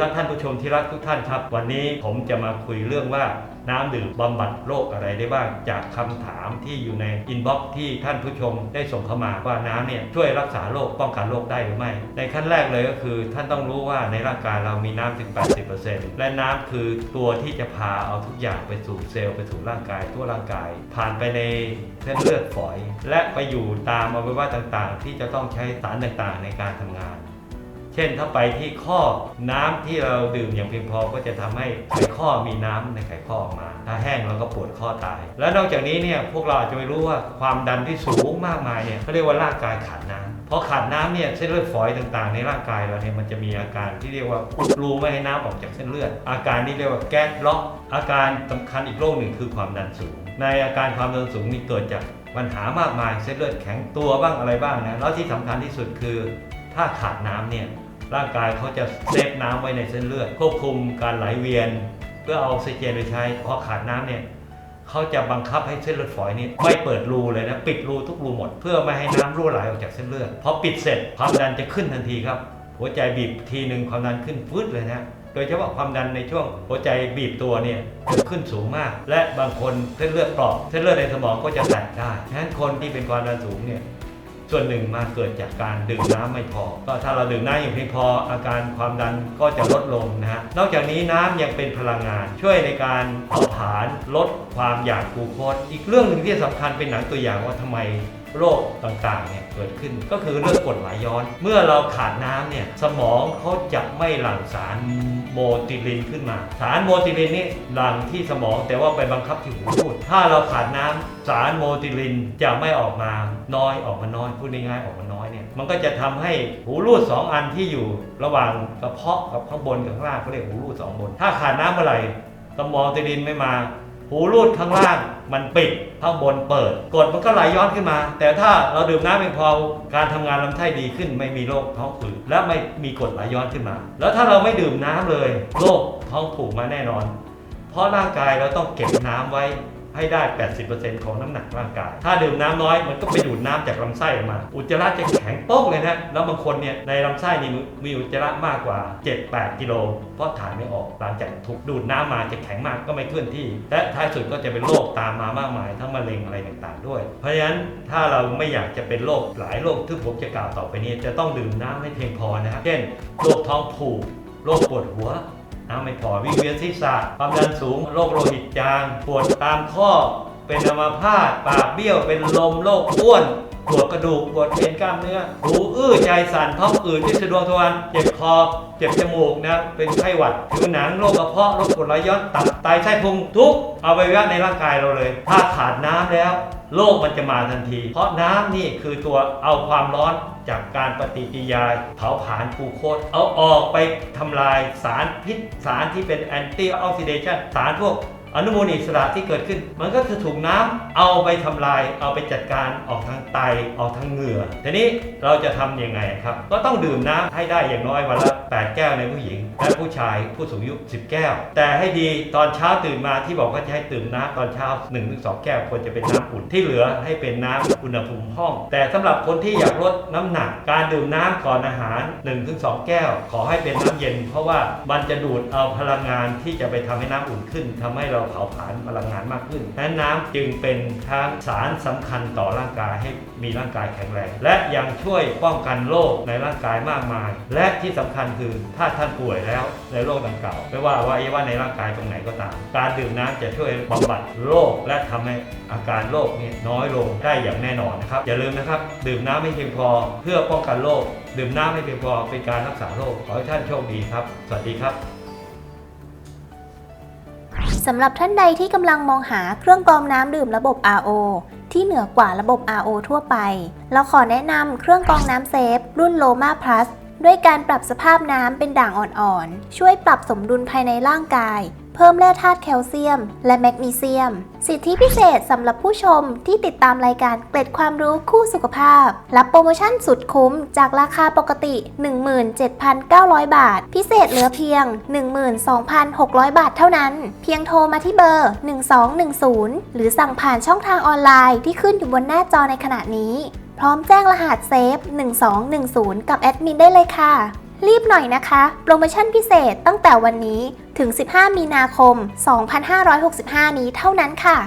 ท่านผู้ชมที่รักทุกท่านครับ วันนี้ผมจะมาคุยเรื่องว่าน้ำดื่มบำบัดโรคอะไรได้บ้าง จากคำถามที่อยู่ในอินบ็อกซ์ที่ท่านผู้ชมได้ส่งเข้ามาว่าน้ำเนี่ยช่วยรักษาโรคป้องกันโรคได้หรือไม่ ในขั้นแรกเลยก็คือ ท่านต้องรู้ว่าในร่างกายเรามีน้ำถึง 80%และน้ำคือตัวที่จะพาเอาทุกอย่างไปสู่เซลล์ไปสู่ร่างกายทั่วร่างกาย ผ่านไปในเส้นเลือดฝอย และไปอยู่ตามอวัยวะต่างๆ ที่จะต้องใช้สารต่างๆ ในการทำงาน เช่นถ้าไปที่ข้อน้ำที่เราดื่มอย่างเพียงพอก็จะทำให้ไขข้อมีน้ำในไขข้อออกมา ถ้าแห้งเราก็ปวดข้อตาย และนอกจากนี้เนี่ยพวกเราอาจจะไม่รู้ว่าความดันที่สูงมากมายเนี่ยเขาเรียกว่าร่างกายขาดน้ำพอขาดน้ำเนี่ยเส้นเลือดฝอยต่างๆ ในร่างกายเราเนี่ยมันจะมีอาการที่เรียกว่าอุดรูไม่ให้น้ำออกจากเส้นเลือด อาการนี้เรียกว่าแก๊สล็อก อาการสำคัญอีกโรคหนึ่งคือความดันสูง ในอาการความดันสูงนี่เกิดจากปัญหามากมายเส้นเลือดแข็งตัวบ้างอะไรบ้างนะแล้วที่สำคัญที่สุดคือ ถ้าขาดน้ำเนี่ย ร่างกายเขาจะเซฟน้ำไว้ในเส้นเลือด ควบคุมการไหลเวียน เพื่อเอาออกซิเจนไปใช้พอขาดน้ำเนี่ยเขาจะบังคับให้เส้นเลือดฝอยนี่ไม่เปิดรูเลยนะ ปิดรูทุกรูหมด เพื่อไม่ให้น้ำรั่วไหลออกจากเส้นเลือดพอปิดเสร็จความดันจะขึ้นทันทีครับ หัวใจบีบทีหนึ่งความดันขึ้นฟืดเลยนะโดยเฉพาะความดันในช่วงหัวใจบีบตัวเนี่ยจะขึ้นสูงมาก และบางคนเส้นเลือดปราะเส้นเลือดในสมองก็จะแตกได้ฉะนั้นคนที่เป็นความดันสูงเนี่ย ส่วนหนึ่งมาเกิดจากการดื่มน้ำไม่พอ ก็ถ้าเราดื่มน้ำอย่างเพียงพออาการความดันก็จะลดลงนะฮะ นอกจากนี้น้ำยังเป็นพลังงาน ช่วยในการเผาผลาญลดความอยากกลูโคสอีกเรื่องหนึ่งที่สำคัญเป็นหนังตัวอย่างว่าทำไม โรคต่างๆเนี่ยเกิดขึ้น ก็คือเรื่องกรดไหลย้อน เมื่อเราขาดน้ำเนี่ยสมองเขาจะไม่หลั่งสารโมติลินขึ้นมา สารโมติลินนี่หลั่งที่สมองแต่ว่าไปบังคับที่หูรูดถ้าเราขาดน้ำสารโมติลินจะไม่ออกมาน้อยออกมาน้อยพูดง่ายๆออกมาน้อยเนี่ยมันก็จะทำให้หูรูดสองอันที่อยู่ระหว่างกระเพาะกับข้างบนกับข้างล่างเขาเรียกหูรูดสองบน ถ้าขาดน้ำเมื่อไหร่สมองติลินไม่มา หูรูดข้างล่างมันปิดข้างบนเปิด กดมันก็ไหลย้อนขึ้นมา แต่ถ้าเราดื่มน้ำเพียงพอการทำงานลำไส้ดีขึ้นไม่มีโรคท้องอืดและไม่มีกดไหลย้อนขึ้นมา แล้วถ้าเราไม่ดื่มน้ำเลยโรคท้องผูกมาแน่นอน เพราะร่างกายเราต้องเก็บน้ำไว้ ให้ได้ 80%ของน้ำหนักร่างกาย ถ้าดื่มน้ำน้อยมันก็ไปดูดน้ำจากลำไส้ออกมา อุจจาระจะแข็งโป๊กเลยนะ แล้วบางคนเนี่ยในลำไส้นี่มีอุจจาระมากกว่า 7-8 กิโล เพราะถ่ายไม่ออกหลังจากถูกดูดน้ำมาจะแข็งมากก็ไม่เคลื่อนที่ และท้ายสุดก็จะเป็นโรคตามมามากมายทั้งมะเร็งอะไรต่างๆ ด้วย เพราะฉะนั้นถ้าเราไม่อยากจะเป็นโรคหลายโรคที่ผมจะกล่าวต่อไปนี้จะต้องดื่มน้ำให้เพียงพอนะครับเช่นโรคท้องผูกโรคปวดหัว น้ำไม่พอวิงเวียนศีรษะความดันสูงโรคโลหิตจางปวดตามข้อเป็นอัมาพาตปากเบี้ยวเป็นลมโรคอ้วน ปวดกระดูกปวดเอ็นกล้ามเนื้อหูอื้อใจสั่นท้องอืดที่สะดวกทวารเจ็บคอเจ็บจมูกนะเป็นไข้หวัดผิวหนังโรคกระเพาะโรคกรดไหลย้อนตับไตไส้พุงทุกอวัยวะในร่างกายเราเลย ถ้าขาดน้ำแล้วโรคมันจะมาทันที เพราะน้ำนี่คือตัวเอาความร้อนจากการปฏิกิริยาเผาผลาญกลูโคสเอาออกไปทำลายสารพิษสารที่เป็นแอนตี้ออกซิเดชันสารพวก อนุมูลอิสระที่เกิดขึ้น มันก็จะถูกน้ำเอาไปทำลาย เอาไปจัดการออกทางไตออกทางเหงื่อทีนี้เราจะทำยังไงครับ ก็ต้องดื่มน้ำให้ได้อย่างน้อยวันละ8 แก้วในผู้หญิง และผู้ชายผู้สูงอายุ 10 แก้ว แต่ให้ดีตอนเช้าตื่นมาที่บอกว่าจะให้ดื่มน้ำตอนเช้า 1-2 แก้วควรจะเป็นน้ำอุ่นที่เหลือให้เป็นน้ำอุณหภูมิห้อง แต่สำหรับคนที่อยากลดน้ำหนัก การดื่มน้ำก่อนอาหาร 1-2 แก้ว ขอให้เป็นน้ำเย็น เพราะว่ามันจะดูดเอาพลังงานที่จะไปทำให้น้ำอุ่นขึ้นทำให้เราเผาผลาญพลังงานมากขึ้นนั้นน้ำจึงเป็นทั้งสารสำคัญต่อร่างกายให้มีร่างกายแข็งแรง และยังช่วยป้องกันโรคในร่างกายมากมาย และที่สำคัญคือถ้าท่านป่วยแล้วในโรคดังกล่าวไม่ว่าอวัยวะในร่างกายตรงไหนก็ตาม การดื่มน้ำจะช่วยบำบัดโรคและทำให้อาการโรคนี้น้อยลงได้อย่างแน่นอนนะครับอย่าลืมนะครับ ดื่มน้ำให้เพียงพอเพื่อป้องกันโรคดื่มน้ำให้เพียงพอเป็นการรักษาโรคขอให้ท่านโชคดีครับ สวัสดีครับ สำหรับท่านใดที่กำลังมองหาเครื่องกรองน้ำดื่มระบบ RO ที่เหนือกว่าระบบ RO ทั่วไป เราขอแนะนำเครื่องกรองน้ำเซฟ รุ่น Loma Plus ด้วยการปรับสภาพน้ำเป็นด่างอ่อนๆ ช่วยปรับสมดุลภายในร่างกาย เพิ่มแร่ธาตุแคลเซียม และแมกนีเซียม สิทธิพิเศษสำหรับผู้ชมที่ติดตามรายการเกร็ดความรู้คู่สุขภาพ รับโปรโมชั่นสุดคุ้มจากราคาปกติ 17,900 บาท พิเศษเหลือเพียง 12,600 บาทเท่านั้น เพียงโทรมาที่เบอร์ 1210 หรือสั่งผ่านช่องทางออนไลน์ที่ขึ้นอยู่บนหน้าจอในขณะนี้ พร้อมแจ้งรหัสเซฟ1210 กับแอดมินได้เลยค่ะ รีบหน่อยนะคะ โปรโมชั่นพิเศษตั้งแต่วันนี้ถึง 15 มีนาคม 2565 นี้เท่านั้นค่ะ